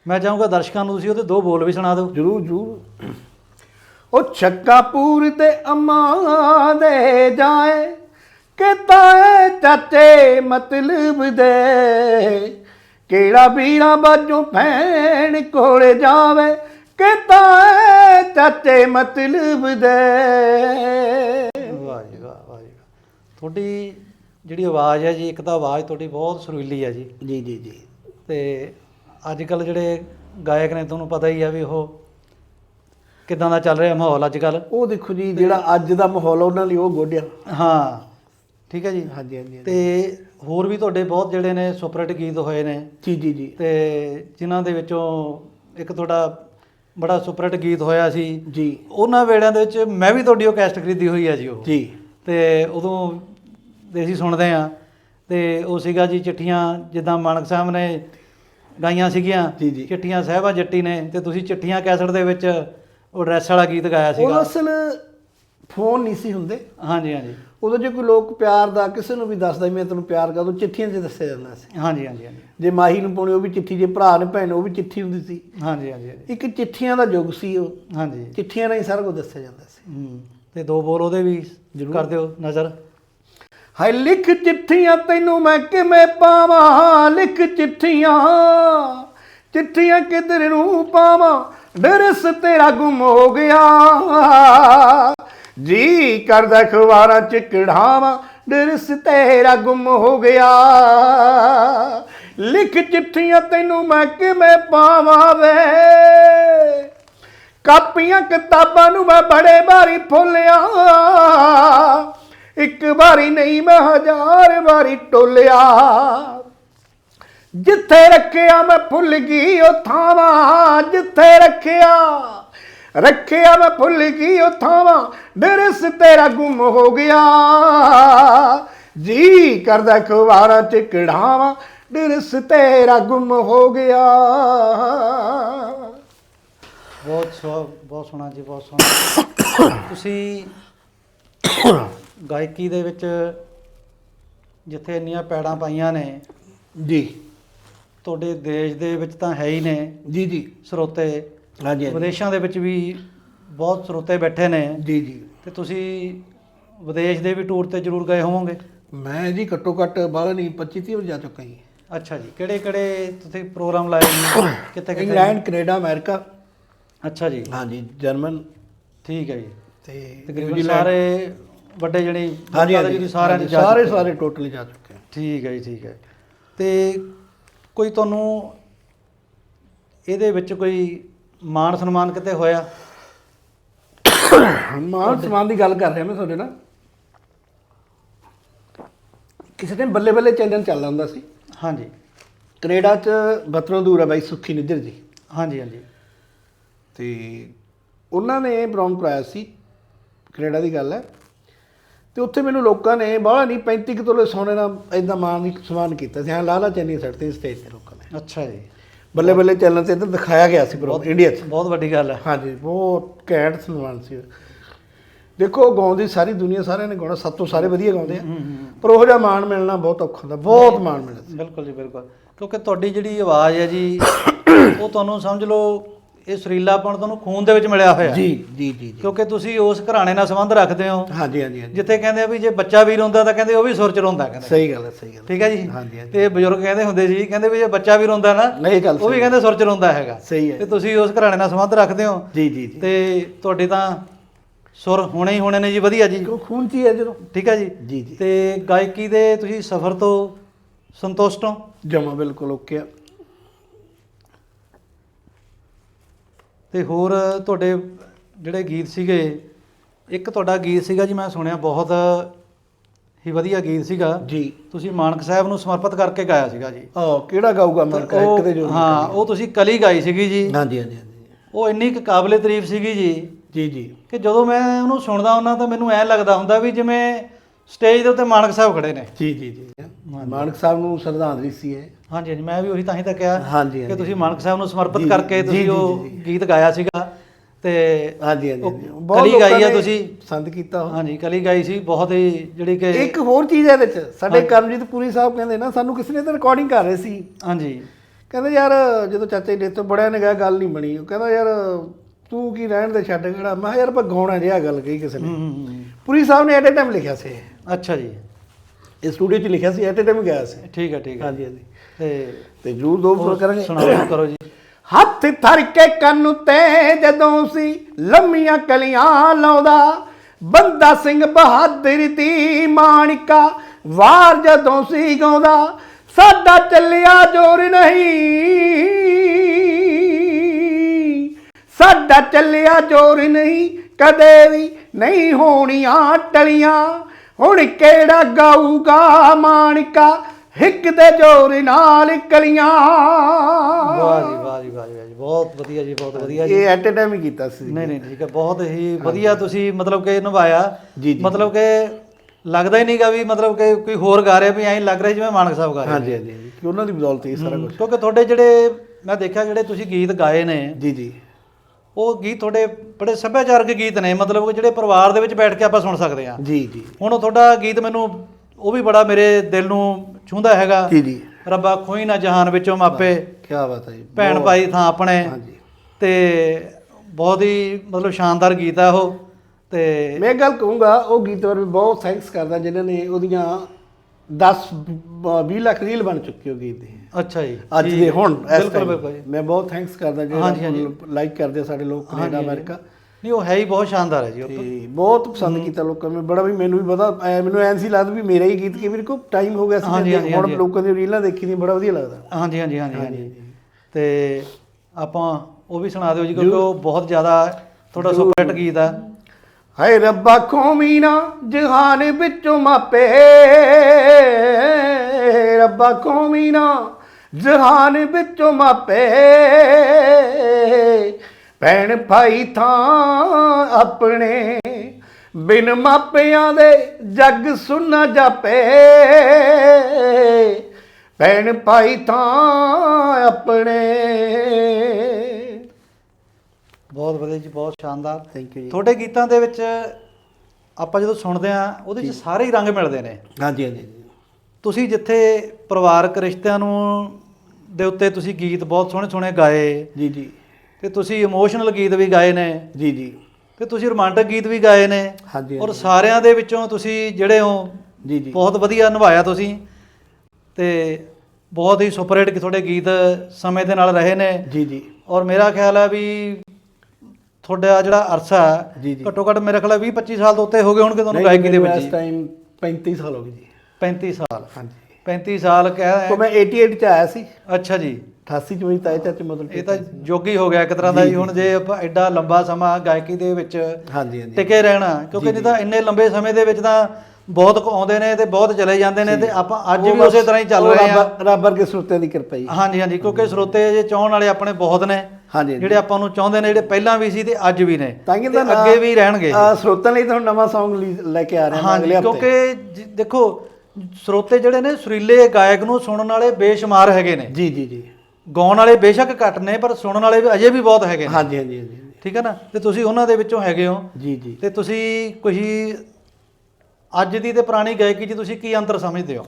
ਮੈਂ ਚਾਹੂੰਗਾ ਦਰਸ਼ਕਾਂ ਨੂੰ ਤੁਸੀਂ ਉਹਦੇ ਦੋ ਬੋਲ ਵੀ ਸੁਣਾ ਦਿਓ। ਜਰੂਰ ਜਰੂਰ। ਉਹ ਛੱਕਾਪੂਰ ਤੇ ਅੰਮਾ ਦੇ ਜਾਏ ਕਿ ਤਾਏ ਚਾਚੇ ਮਤਲਬ ਦੇ ਕਿਹੜਾ ਵੀਰਾਂ ਬਾਜੂ ਭੈਣ ਕੋਲੇ ਜਾਵੇ ਕਿ ਤਾਏ ਚਾਚੇ ਮਤਲਬ ਦੇ। ਵਾਹ ਜੀ ਵਾਹ ਵਾਹ ਜੀ ਵਾਹ। ਤੁਹਾਡੀ ਜਿਹੜੀ ਆਵਾਜ਼ ਹੈ ਜੀ ਇੱਕ ਤਾਂ ਆਵਾਜ਼ ਤੁਹਾਡੀ ਬਹੁਤ ਸੁਰੀਲੀ ਹੈ ਜੀ। ਜੀ ਜੀ ਜੀ। ਤੇ ਅੱਜ ਕੱਲ ਜਿਹੜੇ ਗਾਇਕ ਨੇ ਤੁਹਾਨੂੰ ਪਤਾ ਹੀ ਆ ਵੀ ਉਹ ਕਿਦਾਂ ਦਾ ਚੱਲ ਰਿਹਾ ਮਾਹੌਲ ਅੱਜ ਕੱਲ ਉਹ ਦੇਖੋ ਜੀ ਜਿਹੜਾ ਅੱਜ ਦਾ ਮਾਹੌਲ ਆ, ਉਹਨਾਂ ਲਈ ਉਹ ਗੋਡਿਆ ਹਾਂ ਠੀਕ ਹੈ ਜੀ। ਹਾਂਜੀ ਹਾਂਜੀ ਹਾਂਜੀ। ਤੇ ਹੋਰ ਵੀ ਤੁਹਾਡੇ ਬਹੁਤ ਜਿਹੜੇ ਨੇ ਸੁਪਰਹਿਟ ਗੀਤ ਹੋਏ ਨੇ। ਜੀ ਜੀ ਜੀ। ਤੇ ਜਿਨ੍ਹਾਂ ਦੇ ਵਿੱਚੋਂ ਇੱਕ ਤੁਹਾਡਾ ਬੜਾ ਸੁਪਰਹਿਟ ਗੀਤ ਹੋਇਆ ਸੀ। ਜੀ। ਉਹਨਾਂ ਵੇੜਿਆਂ ਦੇ ਵਿੱਚ ਮੈਂ ਵੀ ਤੁਹਾਡੀ ਉਹ ਕੈਸਟ ਖਰੀਦੀ ਹੋਈ ਹੈ ਜੀ ਉਹ। ਜੀ। ਤੇ ਉਦੋਂ ਦੇ ਅਸੀਂ ਸੁਣਦੇ ਆ ਤੇ ਉਹ ਸੀਗਾ ਜੀ ਚਿੱਠੀਆਂ ਜਿੱਦਾਂ ਮਾਨਕ ਸਾਹਿਬ ਨੇ ਗਾਈਆਂ ਸੀਗੀਆਂ ਜੀ, ਜੀ। ਚਿੱਠੀਆਂ ਸਾਹਿਬਾ ਜੱਟੀ ਨੇ ਤੇ ਤੁਸੀਂ ਚਿੱਠੀਆਂ ਕੈਸਟ ਦੇ ਵਿੱਚ ਉਹ ਡਰੈਸ ਵਾਲਾ ਗੀਤ ਗਾਇਆ ਉਹ ਸੀਗਾ ਅਸਲ ਫੋਨ ਨਹੀਂ ਸੀ ਹੁੰਦੇ। ਹਾਂਜੀ ਹਾਂਜੀ। ਉਦੋਂ ਜੇ ਕੋਈ ਲੋਕ ਪਿਆਰ ਦਾ ਕਿਸੇ ਨੂੰ ਵੀ ਦੱਸਦਾ ਵੀ ਮੈਂ ਤੈਨੂੰ ਪਿਆਰ ਕਰਦਾ ਉਹ ਚਿੱਠੀਆਂ 'ਚ ਦੱਸਿਆ ਜਾਂਦਾ ਸੀ। ਹਾਂਜੀ ਹਾਂਜੀ ਹਾਂਜੀ। ਜੇ ਮਾਹੀ ਨੂੰ ਪਾਉਣੀ ਉਹ ਵੀ ਚਿੱਠੀ ਜੇ ਭਰਾ ਨੇ ਭੈਣ ਉਹ ਵੀ ਚਿੱਠੀ ਹੁੰਦੀ ਸੀ। ਹਾਂਜੀ ਹਾਂਜੀ ਹਾਂਜੀ। ਇੱਕ ਚਿੱਠੀਆਂ ਦਾ ਯੁੱਗ ਸੀ ਉਹ। ਹਾਂਜੀ। ਚਿੱਠੀਆਂ ਨਾਲ ਹੀ ਸਾਰਾ ਕੁਝ ਦੱਸਿਆ ਜਾਂਦਾ ਸੀ। ਹੂੰ। ਤੇ ਦੋ ਬੋਲ ਉਹਦੇ ਵੀ ਕਰ ਦਿਓ ਨਜ਼ਰ। ਹਾਏ ਲਿਖ ਚਿੱਠੀਆਂ ਤੈਨੂੰ ਮੈਂ ਕਿਵੇਂ ਪਾਵਾਂ? ਲਿਖ ਚਿੱਠੀਆਂ। ਚਿੱਠੀਆਂ ਕਿਧਰ ਨੂੰ ਪਾਵਾਂ? ਡਰਸ ਤੇਰਾ ਗੁੰਮ ਹੋ ਗਿਆ। ਜੀ ਕਰਦਾ ਖਵਾਰਾਂ ਚ ਕਢਾਵਾਂ, ਡਰਸ ਤੇਰਾ ਗੁੰਮ ਹੋ ਗਿਆ। ਲਿਖ ਚਿੱਠੀਆਂ ਤੈਨੂੰ ਮੈਂ ਕਿਵੇਂ ਪਾਵਾਂ ਵੇ? ਕਾਪੀਆਂ ਕਿਤਾਬਾਂ ਨੂੰ ਮੈਂ ਬੜੇ ਵਾਰੀ ਫੁੱਲਿਆ। ਇੱਕ ਵਾਰੀ ਨਹੀਂ ਮੈਂ ਹਜ਼ਾਰ ਵਾਰੀ ਟੋਲਿਆ। ਜਿੱਥੇ ਰੱਖਿਆ ਮੈਂ ਭੁੱਲ ਗਈ ਉਹ ਥਾਵਾਂ, ਜਿੱਥੇ ਰੱਖਿਆ ਰੱਖਿਆ ਮੈਂ ਭੁੱਲ ਗਈ ਉਹ ਥਾਵਾਂ ਡਰਸ ਤੇਰਾ ਗੁੰਮ ਹੋ ਗਿਆ। ਜੀ ਕਰਦਾ ਖਵਾਰਾਂ ਚ ਕਢਾਵਾਂ ਡਰਸ ਤੇਰਾ ਗੁੰਮ ਹੋ ਗਿਆ। ਬਹੁਤ ਸੋ ਬਹੁਤ ਸੋਹਣਾ ਜੀ, ਬਹੁਤ ਸੋਹਣਾ। ਤੁਸੀਂ ਗਾਇਕੀ ਦੇ ਵਿੱਚ ਜਿੱਥੇ ਇੰਨੀਆਂ ਪੈੜਾਂ ਪਾਈਆਂ ਨੇ ਜੀ। ਤੁਹਾਡੇ ਦੇਸ਼ ਦੇ ਵਿੱਚ ਤਾਂ ਹੈ ਹੀ ਨੇ। ਜੀ ਜੀ। ਸਰੋਤੇ। ਹਾਂਜੀ ਵਿਦੇਸ਼ਾਂ ਦੇ ਵਿੱਚ ਵੀ ਬਹੁਤ ਸਰੋਤੇ ਬੈਠੇ ਨੇ। ਜੀ ਜੀ। ਤੇ ਤੁਸੀਂ ਵਿਦੇਸ਼ ਦੇ ਵੀ ਟੂਰ ਤੇ ਜ਼ਰੂਰ ਗਏ ਹੋਵੋਗੇ? ਮੈਂ ਜੀ ਘੱਟੋ ਘੱਟ ਬਾਹਰ ਨਹੀਂ 25 30 ਵਾਰ ਜਾ ਚੁੱਕਾ ਜੀ। ਅੱਛਾ ਜੀ। ਕਿਹੜੇ ਕਿਹੜੇ ਤੁਸੀਂ ਪ੍ਰੋਗਰਾਮ ਲਾਏ ਜੀ ਕਿੱਥੇ ਕਿੱਥੇ? England Canada America. ਅੱਛਾ ਜੀ। ਹਾਂਜੀ ਜਰਮਨ। ਠੀਕ ਹੈ ਜੀ। ਤੇ ਤਕਰੀਬਨ। ਸਾਰੇ ਵੱਡੇ ਜਿਹੜੇ ਹਾਂਜੀ ਸਾਰਿਆਂ ਦੇ ਸਾਰੇ। ਸਾਰੇ ਟੋਟਲੀ ਜਾ ਚੁੱਕੇ। ਠੀਕ ਹੈ ਜੀ ਠੀਕ ਹੈ। ਤੇ ਕੋਈ ਤੁਹਾਨੂੰ ਇਹਦੇ ਵਿੱਚ ਕੋਈ ਮਾਣ ਸਨਮਾਨ ਕਿਤੇ ਹੋਇਆ? ਮਾਨ ਸਮਾਨ ਦੀ ਗੱਲ ਕਰ ਰਿਹਾ ਮੈਂ ਤੁਹਾਡੇ ਨਾਲ। ਕਿਸੇ ਟਾਈਮ ਬੱਲੇ ਬੱਲੇ ਚੈਨਲ ਚੱਲਦਾ ਹੁੰਦਾ ਸੀ। ਹਾਂਜੀ। ਕੈਨੇਡਾ 'ਚ ਬਤਨੋਂ ਦੂਰ ਹੈ ਬਾਈ ਸੁੱਖੀ ਨਿੱਜਰ ਜੀ। ਹਾਂਜੀ ਹਾਂਜੀ। ਤੇ ਉਹਨਾਂ ਨੇ ਬਰਾਊਨ ਕਰਾਇਆ ਸੀ। ਕੈਨੇਡਾ ਦੀ ਗੱਲ ਹੈ। ਤੇ ਉੱਥੇ ਮੈਨੂੰ ਲੋਕਾਂ ਨੇ ਬਾਹਲਾ ਨਹੀਂ 35 ਕੁ ਤੋਲੇ ਸੋਨੇ ਦਾ ਇਦਾਂ ਮਾਨ ਸਨਮਾਨ ਕੀਤਾ ਸੀ। ਹਾਂ ਲਾਲਾ ਚੰਨੀ ਸੜ ਤੇ ਸਟੇਜ ਤੇ ਲੋਕਾਂ ਨੇ। ਅੱਛਾ ਜੀ। ਬੱਲੇ ਬੱਲੇ ਚੈਨਲ ਤੇ ਇੱਧਰ ਦਿਖਾਇਆ ਗਿਆ ਸੀ ਪ੍ਰੋਗਰਾਮ ਇੰਡੀਆ 'ਚ। ਬਹੁਤ ਵੱਡੀ ਗੱਲ ਹੈ। ਹਾਂਜੀ ਬਹੁਤ ਘੈਂਟ ਸਨਮਾਨ ਸੀ। ਦੇਖੋ ਗਾਉਂਦੀ ਸਾਰੀ ਦੁਨੀਆ ਸਾਰਿਆਂ ਨੇ ਗਾਉਣਾ ਸਭ ਤੋਂ ਸਾਰੇ ਵਧੀਆ ਗਾਉਂਦੇ ਆ। ਪਰ ਉਹੋ ਜਿਹਾ ਮਾਣ ਮਿਲਣਾ ਬਹੁਤ ਔਖਾ ਹੁੰਦਾ ਬਹੁਤ ਮਾਣ ਮਿਲਦਾ ਬਿਲਕੁਲ ਜੀ ਬਿਲਕੁਲ। ਕਿਉਂਕਿ ਤੁਹਾਡੀ ਜਿਹੜੀ ਆਵਾਜ਼ ਹੈ ਜੀ ਉਹ ਤੁਹਾਨੂੰ ਸਮਝ ਲਓ ਇਹ ਸੁਰੀਲਾਪਣ ਤੁਹਾਨੂੰ ਖੂਨ ਦੇ ਵਿੱਚ ਮਿਲਿਆ ਹੋਇਆ ਜੀ ਜੀ ਜੀ ਜੀ। ਕਿਉਂਕਿ ਤੁਸੀਂ ਉਸ ਘਰਾਣੇ ਨਾਲ ਸੰਬੰਧ ਰੱਖਦੇ ਹੋ। ਹਾਂਜੀ ਹਾਂਜੀ ਹਾਂਜੀ। ਜਿੱਥੇ ਕਹਿੰਦੇ ਆ ਵੀ ਜੇ ਬੱਚਾ ਵੀ ਰੋਂਦਾ ਤਾਂ ਕਹਿੰਦੇ ਉਹ ਵੀ ਸੁਰ ਚ ਰੋਂਦਾ ਕਹਿੰਦੇ। ਸਹੀ ਗੱਲ ਹੈ ਸਹੀ ਗੱਲ ਠੀਕ ਹੈ ਜੀ? ਹਾਂਜੀ, ਹਾਂਜੀ। ਤੇ ਬਜ਼ੁਰਗ ਕਹਿੰਦੇ ਹੁੰਦੇ ਸੀ ਕਹਿੰਦੇ ਵੀ ਜੇ ਬੱਚਾ ਵੀ ਰੋਂਦਾ ਨਾ ਨਹੀਂ ਗੱਲ ਉਹ ਵੀ ਕਹਿੰਦੇ ਸੁਰ ਚ ਰੋਂਦਾ ਹੈਗਾ। ਸਹੀ ਹੈ। ਤੇ ਤੁਸੀਂ ਉਸ ਘਰਾਣੇ ਨਾਲ ਸੰਬੰਧ ਰੱਖਦੇ ਹੋ। ਜੀ ਜੀ ਜੀ। ਤੇ ਤੁਹਾਡੇ ਤਾਂ ਸੁਰ ਹੋਣੇ ਹੀ ਹੋਣੇ ਨੇ ਜੀ ਵਧੀਆ ਜੀ। ਕਿਉਂ ਖੂਨ ਚ ਹੀ ਹੈ ਜਦੋਂ। ਠੀਕ ਹੈ ਜੀ? ਜੀ ਜੀ। ਤੇ ਗਾਇਕੀ ਦੇ ਤੁਸੀਂ ਸਫ਼ਰ ਤੋਂ ਸੰਤੁਸ਼ਟ ਹੋ? ਜਮਾ ਬਿਲਕੁਲ ਓਕੇ ਆ। ਤੇ ਹੋਰ ਤੁਹਾਡੇ ਜਿਹੜੇ ਗੀਤ ਸੀਗੇ ਇੱਕ ਤੁਹਾਡਾ ਗੀਤ ਸੀਗਾ ਜੀ ਮੈਂ ਸੁਣਿਆ ਬਹੁਤ ਹੀ ਵਧੀਆ ਗੀਤ ਸੀਗਾ। ਜੀ। ਤੁਸੀਂ ਮਾਨਕ ਸਾਹਿਬ ਨੂੰ ਸਮਰਪਿਤ ਕਰਕੇ ਗਾਇਆ ਸੀਗਾ ਜੀ। ਆ ਕਿਹੜਾ ਗਾਊਗਾ ਮੈਂ ਤੇ ਉਹ- ਇੱਕ ਦੇ ਜੋ ਹਾਂ ਉਹ ਤੁਸੀਂ ਕਲੀ ਗਾਈ ਸੀਗੀ ਜੀ। ਹਾਂਜੀ ਹਾਂਜੀ ਹਾਂਜੀ। ਉਹ ਇੰਨੀ ਕੁ ਕਾਬਲੇ ਤਾਰੀਫ ਸੀਗੀ ਜੀ ਜੀ ਜੀ। ਕਿ ਜਦੋਂ ਮੈਂ ਉਹਨੂੰ ਸੁਣਦਾ ਹੁੰਦਾ ਤਾਂ ਮੈਨੂੰ ਐਂ ਲੱਗਦਾ ਹੁੰਦਾ ਵੀ ਜਿਵੇਂ ਸਟੇਜ ਦੇ ਉੱਤੇ ਮਾਨਕ ਸਾਹਿਬ ਖੜੇ ਨੇ ਜੀ ਜੀ ਜੀ ਮਾਨਕ ਸਾਹਿਬ ਨੂੰ ਸ਼ਰਧਾਂਜਲੀ ਸੀ ਹੈ ਹਾਂਜੀ ਹਾਂਜੀ ਮੈਂ ਵੀ ਉਹੀ ਤਾਂ ਹੀ ਤਾਂ ਕਿਹਾ ਹਾਂਜੀ ਕਿ ਹਾਂਜੀ ਤੁਸੀਂ ਮਾਨਕ ਸਾਹਿਬ ਨੂੰ ਸਮਰਪਿਤ ਜੀ, ਕਰਕੇ ਜੀ, ਤੁਸੀਂ ਜੀ, ਉਹ ਜੀ। ਗੀਤ ਗਾਇਆ ਸੀਗਾ ਤੇ ਹਾਂਜੀ ਹਾਂਜੀ। ਕਲੀ ਲੋਕਾਂ ਗਾਈ ਆ ਨੇ ਤੁਸੀਂ। ਪਸੰਦ ਕੀਤਾ ਉਹ। ਹਾਂਜੀ ਕਲੀ ਗਾਈ ਸੀ ਬਹੁਤ ਹੀ ਜਿਹੜੀ ਕਿ ਇੱਕ ਹੋਰ ਚੀਜ਼ ਹੈ ਵਿੱਚ ਸਾਡੇ ਕਰਮਜੀਤ ਪੁਰੀ ਸਾਹਿਬ ਕਹਿੰਦੇ ਨਾ ਸਾਨੂੰ ਕਿਸੇ ਨੇ ਤਾਂ ਰਿਕਾਰਡਿੰਗ ਕਰ ਰਹੇ ਸੀ ਹਾਂਜੀ ਕਹਿੰਦੇ ਯਾਰ ਜਦੋਂ ਚਾਚੇ ਦੇ ਤੋਂ ਬੜਿਆਂ ਨੇ ਕਿਹਾ ਗੱਲ ਨਹੀਂ ਬਣੀ ਉਹ ਕਹਿੰਦਾ ਯਾਰ ਤੂੰ ਕੀ ਰਹਿਣ ਦੇ ਛੱਡ ਕਿਹੜਾ? ਮੈਂ ਕਿਹਾ ਯਾਰ ਆਪਾਂ ਗਾਉਣਾ ਜਿਹਾ ਗੱਲ ਕਹੀ ਕਿਸੇ ਨੇ। ਹੂੰ। ਪੁਰੀ ਸਾਹਿਬ ਨੇ ਐਟ ਟਾਈਮ ਲਿਖਿਆ ਸੀ। ਅੱਛਾ ਜੀ। ਇਹ ਸਟੂਡੀਓ 'ਚ ਲਿਖਿਆ ਸੀ ਐਟ ਟਾਈਮ ਗਿਆ ਸੀ। ਠੀਕ ਹੈ ਠੀਕ ਹੈ। ਹਾਂਜੀ ਹਾਂਜੀ। ਤੇ ਤੇ ਜਰੂਰ ਦੋ ਫੁਰ ਕਰਾਂਗੇ। ਸੁਣਾਓ ਕਰੋ ਜੀ। ਹੱਥ ਥਰ ਕੇ ਕੰਨ ਉਤੇ ਜਦੋਂ ਸੀ ਲੰਮੀਆਂ ਕਲੀਆਂ ਲਾਉਂਦਾ ਬੰਦਾ ਸਿੰਘ ਬਹਾਦਰ ਦੀ ਮਾਣਿਕਾ ਵਾਰ ਜਦੋਂ ਸੀ ਗਾਉਂਦਾ ਸਾਡਾ ਚੱਲਿਆ ਜੋਰ ਨਹੀਂ। ਸਾਡਾ ਚੱਲਿਆ ਜੋਰ ਨਹੀਂ ਕਦੇ ਵੀ ਨਹੀਂ ਹੋਣੀਆਂ ਟਲੀਆਂ। ਹੁਣ ਕਿਹੜਾ ਗਾਊਗਾ ਮਾਣਿਕਾ ਹਿੱਕ ਦੇ ਜੋਰ ਨਾਲ ਕਲੀਆਂ। ਵਾਹ ਜੀ ਵਾਹ ਜੀ ਵਾਹ ਜੀ ਵਾਹ ਜੀ। ਬਹੁਤ ਵਧੀਆ ਜੀ ਬਹੁਤ ਵਧੀਆ ਜੀ। ਇਹ ਐਟ ਟਾਈਮ ਹੀ ਕੀਤਾ ਸੀ। ਨਹੀਂ ਨਹੀਂ ਠੀਕ ਹੈ ਬਹੁਤ ਹੀ ਵਧੀਆ ਤੁਸੀਂ ਮਤਲਬ ਕਿ ਨਿਭਾਇਆ। ਜੀ, ਜੀ। ਮਤਲਬ ਕਿ ਲੱਗਦਾ ਹੀ ਨਹੀਂਗਾ ਵੀ ਮਤਲਬ ਕਿ ਕੋਈ ਹੋਰ ਗਾ ਰਿਹਾ ਵੀ ਐਂ ਲੱਗ ਰਿਹਾ ਜਿਵੇਂ ਮਾਨਕ ਸਾਹਿਬ ਗਾ ਰਹੇ ਹਾਂਜੀ ਹਾਂਜੀ ਹਾਂਜੀ, ਕਿ ਉਹਨਾਂ ਦੀ ਬਦੌਲਤ ਹੀ ਇਹ ਸਾਰਾ ਕੁਝ ਕਿਉਂਕਿ ਤੁਹਾਡੇ ਜਿਹੜੇ ਮੈਂ ਦੇਖਿਆ ਜਿਹੜੇ ਤੁਸੀਂ ਗੀਤ ਗਾਏ ਨੇ ਜੀ ਜੀ। ਉਹ ਗੀਤ ਤੁਹਾਡੇ ਬੜੇ ਸੱਭਿਆਚਾਰਕ ਗੀਤ ਨੇ ਮਤਲਬ ਕਿ ਜਿਹੜੇ ਪਰਿਵਾਰ ਦੇ ਵਿੱਚ ਬੈਠ ਕੇ ਆਪਾਂ ਸੁਣ ਸਕਦੇ ਹਾਂ। ਜੀ ਜੀ। ਹੁਣ ਉਹ ਤੁਹਾਡਾ ਗੀਤ ਮੈਨੂੰ ਉਹ ਵੀ ਬੜਾ ਮੇਰੇ ਦਿਲ ਨੂੰ ਛੂੰਹਦਾ ਹੈਗਾ। ਜੀ ਜੀ। ਰੱਬਾ ਖੋਈ ਨਾ ਜਹਾਨ ਵਿੱਚੋਂ ਮਾਪੇ। ਕੀ ਬਾਤ ਹੈ ਜੀ। ਭੈਣ ਭਾਈ ਥਾਂ ਆਪਣੇ। ਹਾਂਜੀ। ਤੇ ਬਹੁਤ ਹੀ ਮਤਲਬ ਸ਼ਾਨਦਾਰ ਗੀਤ ਆ ਉਹ। ਤੇ ਮੈਂ ਗੱਲ ਕਹੂੰਗਾ ਉਹ ਗੀਤ ਬਾਰੇ ਬਹੁਤ ਥੈਂਕਸ ਕਰਦਾ ਜਿਨ੍ਹਾਂ ਨੇ ਉਹਦੀਆਂ 10 20 ਲੱਖ ਰੀਲ ਬਣ ਚੁੱਕੀ ਉਹ ਗੀਤ ਦੀ। ਅੱਛਾ ਜੀ ਅੱਜ ਦੇ। ਹੁਣ ਇਸ ਬਿਲਕੁਲ। ਮੈਂ ਬਹੁਤ ਥੈਂਕਸ ਕਰਦਾ। ਜਿਹੜੇ ਲਾਈਕ ਕਰਦੇ ਸਾਡੇ ਲੋਕ ਕੈਨੇਡਾ ਅਮਰੀਕਾ। ਨਹੀਂ ਉਹ ਹੈ ਹੀ ਬਹੁਤ ਸ਼ਾਨਦਾਰ ਹੈ ਜੀ ਉਹ ਤੇ। ਬਹੁਤ ਪਸੰਦ ਕੀਤਾ ਲੋਕਾਂ ਨੇ। ਬੜਾ ਵੀ ਮੈਨੂੰ ਵੀ ਪਤਾ ਮੈਨੂੰ ਐਂ ਸੀ ਲੱਗਦਾ ਵੀ ਮੇਰਾ ਹੀ ਗੀਤ ਕਿ ਮੇਰੇ ਕੋਲ ਟਾਈਮ ਹੋ ਗਿਆ ਸੀ ਹੁਣ। ਲੋਕਾਂ ਦੀ ਰੀਲਾਂ ਦੇਖੀ ਨਹੀਂ ਬੜਾ ਵਧੀਆ ਲੱਗਦਾ। ਹਾਂਜੀ ਹਾਂਜੀ ਹਾਂਜੀ ਹਾਂਜੀ, ਤੇ ਆਪਾਂ ਉਹ ਵੀ ਸੁਣਾ ਦਿਓ ਜੀ ਕਿਉਂਕਿ ਉਹ ਬਹੁਤ ਜ਼ਿਆਦਾ ਤੁਹਾਡਾ ਜ਼ਰੂਰ। ਸੁਪਰ ਹਿੱਟ ਗੀਤ ਆ। ਹਾਏ ਰੱਬਾ ਖੋਮੀ ਨਾ ਜਹਾਨ ਵਿੱਚੋਂ ਮਾਪੇ। ਰੱਬਾ ਖੋਮੀ ਨਾ ਜਹਾਨ ਵਿੱਚੋਂ ਮਾਪੇ। ਭੈਣ ਭਾਈ ਥਾਂ ਆਪਣੇ। ਬਿਨ ਮਾਪਿਆਂ ਦੇ ਜੱਗ ਸੁਨਾ ਜਾਪੇ। ਭੈਣ ਭਾਈ ਥਾਂ ਆਪਣੇ। ਬਹੁਤ ਵਧੀਆ ਜੀ ਬਹੁਤ ਸ਼ਾਨਦਾਰ। ਥੈਂਕ ਯੂ ਜੀ। ਤੁਹਾਡੇ ਗੀਤਾਂ ਦੇ ਵਿੱਚ ਆਪਾਂ ਜਦੋਂ ਸੁਣਦੇ ਆ ਉਹਦੇ ਵਿੱਚ ਸਾਰੇ ਹੀ ਰੰਗ ਮਿਲਦੇ ਨੇ। ਹਾਂਜੀ ਹਾਂਜੀ। ਤੁਸੀਂ ਜਿੱਥੇ ਪਰਿਵਾਰਕ ਰਿਸ਼ਤਿਆਂ ਨੂੰ ਦੇ ਉੱਤੇ ਤੁਸੀਂ ਗੀਤ ਬਹੁਤ ਸੋਹਣੇ ਸੋਹਣੇ ਗਾਏ। ਜੀ ਜੀ। ਤੇ ਤੁਸੀਂ ਇਮੋਸ਼ਨਲ ਗੀਤ ਵੀ ਗਾਏ ਨੇ। ਜੀ ਜੀ। ਤੇ ਤੁਸੀਂ ਰੋਮਾਂਟਿਕ ਗੀਤ ਵੀ ਗਾਏ ਨੇ। ਹਾਂਜੀ ਔਰ ਸਾਰਿਆਂ ਦੇ ਵਿੱਚੋਂ ਤੁਸੀਂ ਜਿਹੜੇ ਹੋ ਜੀ ਜੀ। ਬਹੁਤ ਵਧੀਆ ਨਿਭਾਇਆ ਤੁਸੀਂ। ਤੇ ਬਹੁਤ ਹੀ ਸੁਪਰ ਹਿੱਟ ਤੁਹਾਡੇ ਗੀਤ ਸਮੇਂ ਦੇ ਨਾਲ ਰਹੇ ਨੇ। ਜੀ ਜੀ। ਔਰ ਮੇਰਾ ਖਿਆਲ ਹੈ ਵੀ ਤੁਹਾਡਾ ਜਿਹੜਾ ਅਰਸਾ ਹੈ, ਜੀ, ਜੀ। ਘੱਟੋ ਘੱਟ ਮੇਰੇ ਖਿਆਲ ਹੈ 20 25 ਸਾਲ ਤੋਂ ਉੱਤੇ ਹੋ ਗਏ ਹੋਣਗੇ ਤੁਹਾਨੂੰ ਗਾਇਕੀ ਦੇ ਵਿੱਚ ਇਸ। ਟਾਈਮ 35 ਸਾਲ ਹੋ ਗਏ ਜੀ। 35 ਸਾਲ। ਹਾਂਜੀ। 35 ਸਾਲ ਕਹਿ ਮੈਂ 88 ਚ ਆਇਆ ਸੀ। ਅੱਛਾ ਜੀ। 88 ਚ ਮੇਰੀ ਤਾਏ ਚਾਚੇ ਮਤਲਬ ਇਹ ਤਾਂ ਜੋਗੀ ਹੋ ਗਿਆ ਇੱਕ ਤਰ੍ਹਾਂ ਦਾ ਜੀ ਹੁਣ ਜੇ। ਆਪਾਂ ਐਡਾ ਲੰਬਾ ਸਮਾਂ ਗਾਇਕੀ ਦੇ ਵਿੱਚ ਹਾਂਜੀ ਹਾਂਜੀ। ਟਿਕੇ ਰਹਿਣਾ ਕਿਉਂਕਿ ਨਹੀਂ ਤਾਂ ਇੰਨੇ ਲੰਬੇ ਸਮੇਂ ਦੇ ਵਿੱਚ ਤਾਂ ਬਹੁਤ ਕੁ ਆਉਂਦੇ ਨੇ ਤੇ ਬਹੁਤ ਚਲੇ ਜਾਂਦੇ ਨੇ ਤੇ ਆਪਾਂ ਅੱਜ ਵੀ ਉਸੇ ਤਰ੍ਹਾਂ ਹੀ ਚੱਲ ਰਹੇ ਹਾਂ। ਰੱਬ- ਵਰਗੇ ਸਰੋਤਿਆਂ ਦੀ ਕਿਰਪਾ ਜੀ ਹਾਂਜੀ ਹਾਂਜੀ ਕਿਉਂਕਿ ਸਰੋਤੇ ਜੇ ਚਾਹਣ ਵਾਲੇ ਆਪਣੇ ਬਹੁਤ ਨੇ ਹਾਂਜੀ। ਜਿਹੜੇ ਆਪਾਂ ਨੂੰ ਚਾਹੁੰਦੇ ਨੇ ਜਿਹੜੇ ਪਹਿਲਾਂ ਵੀ ਸੀ ਤੇ ਅੱਜ ਵੀ ਨੇ ਤਾਂ ਕਿ ਤੇ ਅੱਗੇ ਵੀ ਰਹਿਣਗੇ। ਅ, ਸਰੋਤਿਆਂ ਲਈ ਤਾਂ ਨਵਾਂ Song ਲੈ ਕੇ ਆ ਰਹੇ ਹਾਂ ਅਗਲੇ ਹਫ਼ਤੇ। ਕਿਉਂਕਿ ਦੇਖੋ ਸਰੋਤੇ ਜਿਹੜੇ ਨੇ ਸੁਰੀਲੇ ਗਾਇਕ ਨੂੰ ਸੁਣਨ ਵਾਲੇ ਬੇਸ਼ੁਮਾਰ ਹੈਗੇ ਨੇ। ਜੀ ਜੀ ਜੀ। ਗਾਉਣ ਵਾਲੇ ਬੇਸ਼ੱਕ ਘੱਟ ਨੇ ਪਰ ਸੁਣਨ ਵਾਲੇ ਵੀ ਅਜੇ ਵੀ ਬਹੁਤ ਹੈਗੇ ਨੇ। ਹਾਂਜੀ ਹਾਂਜੀ ਹਾਂਜੀ ਠੀਕ ਹੈ ਨਾ? ਤੇ ਤੁਸੀਂ ਉਹਨਾਂ ਦੇ ਵਿੱਚੋਂ ਹੈਗੇ ਹੋ। ਜੀ ਜੀ। ਤੇ ਤੁਸੀਂ ਕੋਈ ਅੱਜ ਦੀ ਤੇ ਪੁਰਾਣੀ ਗਾਇਕੀ 'ਚ ਤੁਸੀਂ ਕੀ ਅੰਤਰ ਸਮਝਦੇ ਹੋ?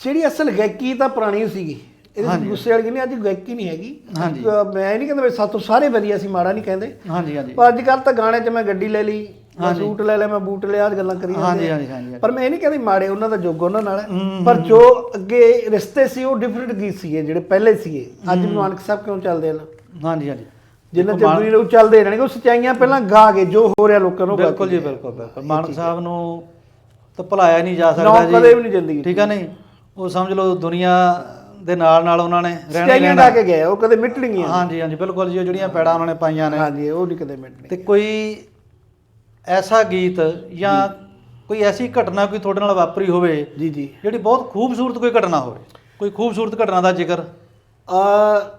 ਜਿਹੜੀ ਅਸਲ ਗਾਇਕੀ ਤਾਂ ਪੁਰਾਣੀ ਸੀਗੀ। ਇਹਦੇ। ਗੁੱਸੇ ਵਾਲੀ ਨਹੀਂ ਅੱਜ ਗਾਇਕੀ ਨਹੀਂ ਹੈਗੀ। ਮੈਂ ਨਹੀਂ ਕਹਿੰਦਾ ਵੀ ਸਾਤੋਂ ਸਾਰੇ ਵਧੀਆ ਸੀ ਮਾੜਾ ਨਹੀਂ ਕਹਿੰਦੇ। ਹਾਂਜੀ ਹਾਂਜੀ। ਪਰ ਅੱਜ ਕੱਲ ਤਾਂ ਗਾਣੇ 'ਚ ਮੈਂ ਗੱਡੀ ਲੈ ਲਈ ਮੈਂ। ਸੂਟ ਲੈ ਲਿਆ ਮੈਂ ਬੂਟ ਲਿਆ ਗੱਲਾਂ ਕਰੀ ਜਾਂਦੇ। ਹਾਂਜੀ ਹਾਂਜੀ ਪਰ ਮੈਂ ਇਹ ਨਹੀਂ ਕਹਿੰਦੀ ਮਾੜੇ ਉਹਨਾਂ ਦਾ ਯੁੱਗ ਉਹਨਾਂ ਨਾਲ। ਪਰ ਜੋ ਅੱਗੇ ਰਿਸ਼ਤੇ ਸੀ ਉਹ ਡਿਫਰੈਂਟ ਗੀਤ ਸੀਗੇ ਜਿਹੜੇ ਪਹਿਲੇ ਸੀਗੇ। ਅੱਜ ਮਾਨਕ ਸਾਹਿਬ ਕਿਉਂ ਚੱਲਦੇ ਹਨ? ਹਾਂਜੀ ਹਾਂਜੀ। ਜਿੰਨਾ ਚਿਰ ਦੁਨੀਆ ਨੂੰ ਚੱਲਦੇ ਰਹਿਣਗੇ ਉਹ ਸੱਚਾਈਆਂ ਪਹਿਲਾਂ ਗਾ ਕੇ ਜੋ ਹੋ ਰਿਹਾ ਲੋਕਾਂ ਨੂੰ ਬਿਲਕੁਲ ਕੇ ਜੀ ਬਿਲਕੁਲ ਬਿਲਕੁਲ। ਮਾਨਕ ਸਾਹਿਬ ਨੂੰ ਤਾਂ ਭੁਲਾਇਆ ਨਹੀਂ ਜਾ ਸਕਦਾ ਜੀ। ਕਦੇ ਵੀ ਨਹੀਂ ਜ਼ਿੰਦਗੀ। ਠੀਕ ਆ ਨਹੀਂ? ਉਹ ਸਮਝ ਲਓ ਦੁਨੀਆ ਦੇ ਨਾਲ ਨਾਲ ਉਹਨਾਂ ਨੇ ਰਹਿਣਾ ਰਹਿਣਾ। ਗਾ ਕੇ ਗਏ ਉਹ ਕਦੇ ਮਿਟਣਗੀਆਂ ਹਾਂਜੀ ਹਾਂਜੀ ਬਿਲਕੁਲ ਜੀ ਉਹ ਜਿਹੜੀਆਂ ਪੈੜਾਂ ਉਹਨਾਂ ਨੇ ਪਾਈਆਂ ਨੇ। ਹਾਂਜੀ ਉਹ ਨਹੀਂ ਕਦੇ ਮਿਟਣੀ ਤੇ ਕੋਈ ਐਸਾ ਗੀਤ ਜਾਂ ਕੋਈ ਐਸੀ ਘਟਨਾ ਕੋਈ ਤੁਹਾਡੇ ਨਾਲ ਵਾਪਰੀ ਹੋਵੇ ਜੀ ਜੀ। ਜਿਹੜੀ ਬਹੁਤ ਖੂਬਸੂਰਤ ਕੋਈ ਘਟਨਾ ਹੋਵੇ ਕੋਈ ਖੂਬਸੂਰਤ ਘਟਨਾ ਦਾ ਜ਼ਿਕਰ? ਆ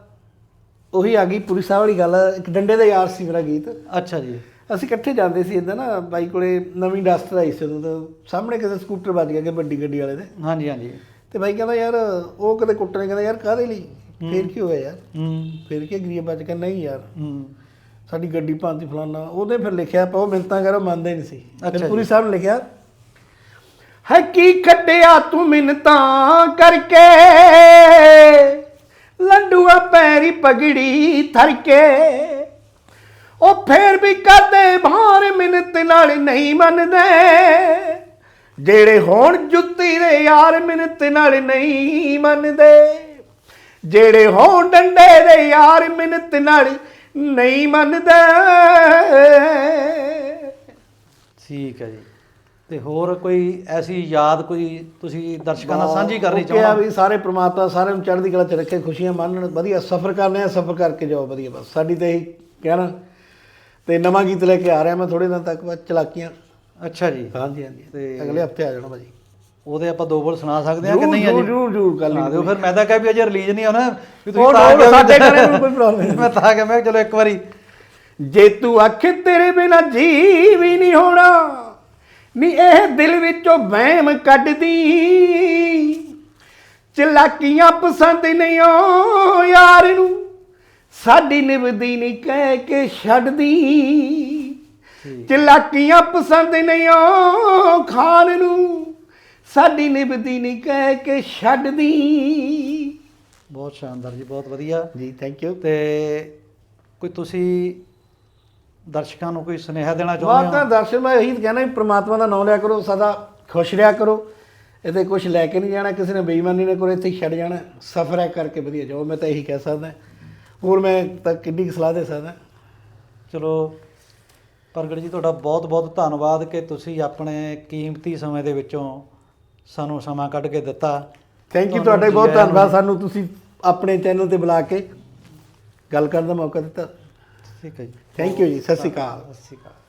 ਉਹੀ ਆ ਗਈ ਪੁਰੀ ਸਾਹਿਬ ਵਾਲੀ ਗੱਲ ਇੱਕ ਡੰਡੇ ਦਾ ਯਾਰ ਸੀ ਮੇਰਾ ਗੀਤ। ਅੱਛਾ ਜੀ। ਅਸੀਂ ਇਕੱਠੇ ਜਾਂਦੇ ਸੀ ਇਦਾਂ ਨਾ ਬਾਈ ਕੋਲੇ ਨਵੀਂ ਡਸਟਰ ਆਈ ਸੀ ਉਦੋਂ ਤਾਂ ਸਾਹਮਣੇ ਕਿਸੇ ਸਕੂਟਰ ਵੱਜ ਗਿਆ ਕਿ ਵੱਡੀ ਗੱਡੀ ਵਾਲੇ ਦੇ। ਹਾਂਜੀ ਹਾਂਜੀ। ਤੇ ਬਾਈ ਕਹਿੰਦਾ ਯਾਰ ਉਹ ਕਦੇ ਕੁੱਟਣੇ ਕਹਿੰਦਾ ਯਾਰ ਕਾਹਦੇ ਲਈ? ਫੇਰ ਕੀ ਹੋਇਆ ਯਾਰ? ਹੂੰ। ਫੇਰ ਕੀ ਗਰੀਬ ਬੱਜ ਕੇ ਨਹੀਂ ਯਾਰ। ਹੂੰ। ਸਾਡੀ ਗੱਡੀ ਭਾਂਤੀ ਫਲਾਨਾ ਉਹਦੇ ਫਿਰ ਲਿਖਿਆ ਪਾ ਉਹ ਮਿੰਤਾਂ ਕਰੋ ਮੰਨਦੇ ਨਹੀਂ ਸੀ। ਅੱਛਾ ਫਿਰ। ਪੁਰੀ ਸਾਹਿਬ ਨੇ ਲਿਖਿਆ ਹੈ ਕੀ ਖੱਟਿਆ ਤੂੰ ਮਿੰਤਾਂ ਕਰਕੇ ਲੰਡੂਆ ਪੈਰੀ ਪਗੜੀ ਥਰ ਕੇ ਉਹ ਫੇਰ ਵੀ ਕਦੇ ਭਾਰ ਮਿੰਤ ਨਾਲ ਨਹੀਂ ਮੰਨਦੇ? ਜਿਹੜੇ ਹੋਣ ਜੁੱਤੀ ਦੇ ਯਾਰ ਮਿੰਤ ਨਾਲ ਨਹੀਂ ਮੰਨਦੇ। ਜਿਹੜੇ ਹੋਣ ਡੰਡੇ ਦੇ ਯਾਰ ਮਿੰਤ ਨਾਲ ਨਹੀਂ ਮੰਨਦੇ। ਠੀਕ ਹੈ ਜੀ। ਤੇ ਹੋਰ ਕੋਈ ਐਸੀ ਯਾਦ ਕੋਈ ਤੁਸੀਂ ਦਰਸ਼ਕਾਂ ਨਾਲ ਸਾਂਝੀ ਕਰਨੀ ਚਾਹੁੰਦੇ ਵੀ ਸਾਰੇ ਪ੍ਰਮਾਤਮਾ ਸਾਰਿਆਂ ਨੂੰ ਚੜ੍ਹਦੀ ਕਲਾ ਚ ਰੱਖੇ ਖੁਸ਼ੀਆਂ ਮਾਣਨ ਵਧੀਆ ਸਫ਼ਰ ਕਰਨੇ ਆ ਸਫ਼ਰ ਕਰਕੇ ਜਾਓ ਵਧੀਆ ਬਸ। ਸਾਡੀ ਤੇ ਇਹੀ ਕਹਿਣਾ। ਤੇ ਨਵਾਂ ਗੀਤ ਲੈ ਕੇ ਆ ਰਿਹਾ ਮੈਂ ਥੋੜੇ ਦਿਨ ਤੱਕ ਬਾਅਦ ਚਲਾਕੀਆਂ। ਅੱਛਾ ਜੀ। ਹਾਂਜੀ ਹਾਂਜੀ। ਤੇ- ਅਗਲੇ ਹਫ਼ਤੇ ਆ ਜਾਣਾ ਭਾਜੀ। ਉਹਦੇ ਆਪਾਂ ਦੋ ਬੋਲ ਸੁਣਾ ਸਕਦੇ ਹਾਂ ਕਿ ਨਹੀਂ ਅਜੇ? ਜਰੂਰ ਜਰੂਰ ਗੱਲ ਸੁਣਾ ਦਿਓ ਫਿਰ ਮੈਂ ਤਾਂ ਕਿਹਾ ਵੀ ਅਜੇ ਰਿਲੀਜ਼ ਨਹੀਂ ਹੋਣਾ ਵੀ ਉਹ ਤਾਂ ਸਾਡੇ ਘਰੇ ਨੂੰ ਕੋਈ ਨਹੀਂ। ਮੈਂ ਤਾਂ ਕਿਹਾ ਮੈਂ ਚਲੋ ਇੱਕ ਵਾਰੀ। ਜੇ ਤੂੰ ਆਖੇ ਤੇਰੇ ਬਿਨਾ ਜੀ ਵੀ ਨਹੀਂ ਹੋਣਾ ਨੀ ਇਹ ਦਿਲ ਵਿੱਚੋਂ ਵਹਿਮ ਕੱਢਦੀ। ਚਲਾਕੀਆਂ ਪਸੰਦ ਨਹੀਂ ਓ ਯਾਰ ਨੂੰ ਸਾਡੀ ਨਿਭਦੀ ਨਹੀਂ ਕਹਿ ਕੇ ਛੱਡਦੀ। ਚਲਾਕੀਆਂ ਪਸੰਦ ਨਹੀਂ ਓ ਖਾਨ ਨੂੰ ਸਾਡੀ ਨਿਭਦੀ ਨਹੀਂ ਕਹਿ ਕੇ ਛੱਡਦੀ। ਬਹੁਤ ਸ਼ਾਨਦਾਰ ਜੀ ਬਹੁਤ ਵਧੀਆ। ਜੀ ਥੈਂਕ ਯੂ ਤੇ ਕੋਈ ਤੁਸੀਂ ਦਰਸ਼ਕਾਂ ਨੂੰ ਕੋਈ ਸੁਨੇਹਾ ਦੇਣਾ ਚਾਹੁੰਦੇ ਬਾਤ ਹੋ ਤਾਂ ਦਰਸ਼ਨ ਮੈਂ ਇਹੀ ਕਹਿਣਾ ਪ੍ਰਮਾਤਮਾ ਦਾ ਨਾਮ ਲਿਆ ਕਰੋ ਸਦਾ ਖੁਸ਼ ਰਿਹਾ ਕਰੋ। ਇਹਦੇ ਕੁਝ ਲੈ ਕੇ ਨਹੀਂ ਜਾਣਾ ਕਿਸੇ ਨੇ ਬੇਈਮਾਨੀ ਨਾ ਕਰੋ ਇੱਥੇ ਛੱਡ ਜਾਣਾ ਸਫਰ ਹੈ ਕਰਕੇ ਵਧੀਆ ਜਾਓ ਮੈਂ ਤਾਂ ਇਹੀ ਕਹਿ ਸਕਦਾ। ਹੋਰ ਮੈਂ ਤਾਂ ਕਿੰਨੀ ਕੁ ਸਲਾਹ ਦੇ ਸਕਦਾ। ਚਲੋ ਪ੍ਰਗਟ ਜੀ ਤੁਹਾਡਾ ਬਹੁਤ ਬਹੁਤ ਧੰਨਵਾਦ ਕਿ ਤੁਸੀਂ ਆਪਣੇ ਕੀਮਤੀ ਸਮੇਂ ਦੇ ਵਿੱਚੋਂ ਸਾਨੂੰ ਸਮਾਂ ਕੱਢ ਕੇ ਦਿੱਤਾ। ਥੈਂਕ ਯੂ ਤੁਹਾਡਾ ਬਹੁਤ ਧੰਨਵਾਦ। ਸਾਨੂੰ ਤੁਸੀਂ ਆਪਣੇ ਚੈਨਲ ਤੇ ਬੁਲਾ ਕੇ ਗੱਲ ਕਰਨ ਦਾ ਮੌਕਾ ਦਿੱਤਾ। ਠੀਕ ਹੈ ਜੀ। ਥੈਂਕ ਯੂ ਜੀ। ਸਤਿ ਸ਼੍ਰੀ ਅਕਾਲ। ਸਤਿ ਸ਼੍ਰੀ ਅਕਾਲ।